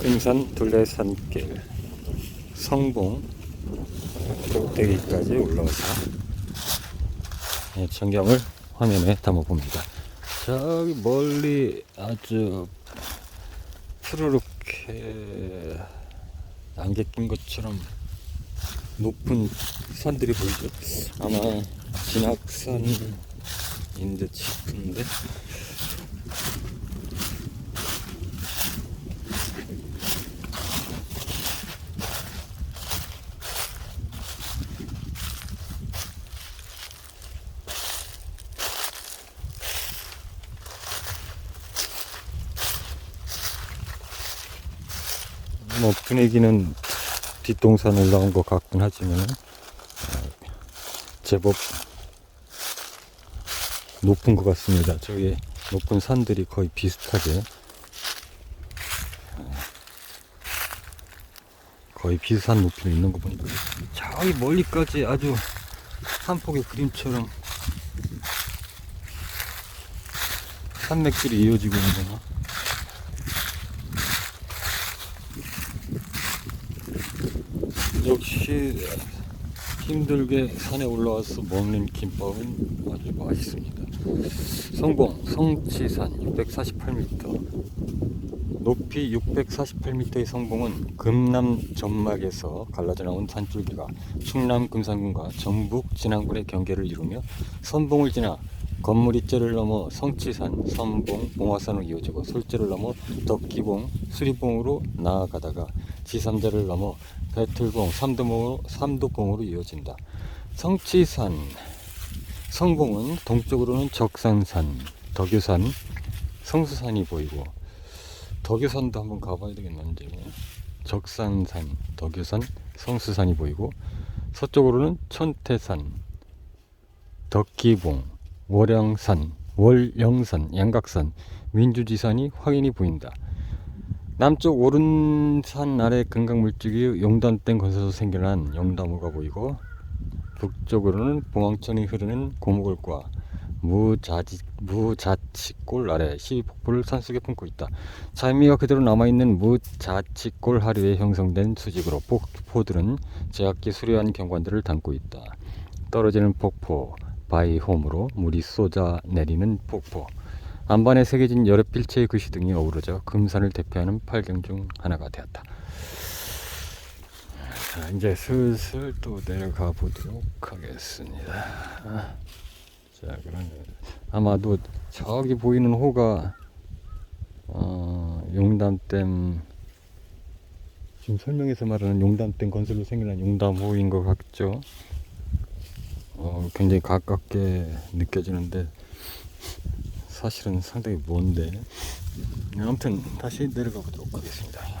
금산 둘레산길 성봉 꼭대기까지 올라와서 예, 전경을 화면에 담아봅니다. 저기 멀리 아주 푸르륵해 안개 낀 것처럼 높은 산들이 보이죠. 아마 진학산인 듯 싶은데 뭐 분위기는 뒷동산 올라온 것 같긴 하지만 어, 제법 높은 것 같습니다. 저기 높은 산들이 거의 비슷하게 어, 거의 비슷한 높이로 있는 거 보니까 저기 멀리까지 아주 한 폭의 그림처럼 산맥들이 이어지고 있는구나. 역시 힘들게 산에 올라와서 먹는 김밥은 아주 맛있습니다. 성봉 성치산 648m 높이 648m의 성봉은 금남 점막에서 갈라져 나온 산줄기가 충남 금산군과 전북 진안군의 경계를 이루며 선봉을 지나 건물이째를 넘어 성치산, 선봉, 봉화산으로 이어지고 솔째를 넘어 덕기봉, 수리봉으로 나아가다가 지삼자를 넘어 배틀봉, 삼도봉으로, 삼도봉으로 이어진다. 성치산, 성봉은 동쪽으로는 적산산, 덕유산, 성수산이 보이고 덕유산도 한번 가봐야 되겠는데 적산산, 덕유산, 성수산이 보이고 서쪽으로는 천태산, 덕기봉, 월양산, 월영산, 양각산, 민주지산이 확연히 보인다. 남쪽 오른산 아래 금강물줄기 용담댐 건설에서 생겨난 용담호가 보이고 북쪽으로는 봉황천이 흐르는 고무골과 무자지, 무자치골 아래 시비폭포를 산속에 품고 있다. 자미가 그대로 남아있는 무자치골 하류에 형성된 수직으로 폭포들은 제각기 수려한 경관들을 담고 있다. 떨어지는 폭포, 바이 홈으로 물이 쏟아 내리는 폭포. 안반에 새겨진 여러 필체의 글씨 등이 어우러져 금산을 대표하는 팔경 중 하나가 되었다. 자, 이제 슬슬 또 내려가 보도록 하겠습니다. 아, 자, 그러면 아마도 저기 보이는 호가 어, 용담댐 지금 설명해서 말하는 용담댐 건설로 생겨난 용담호인 것 같죠? 어, 굉장히 가깝게 느껴지는데 사실은 상당히 먼데 아무튼 다시 내려가 보도록 하겠습니다.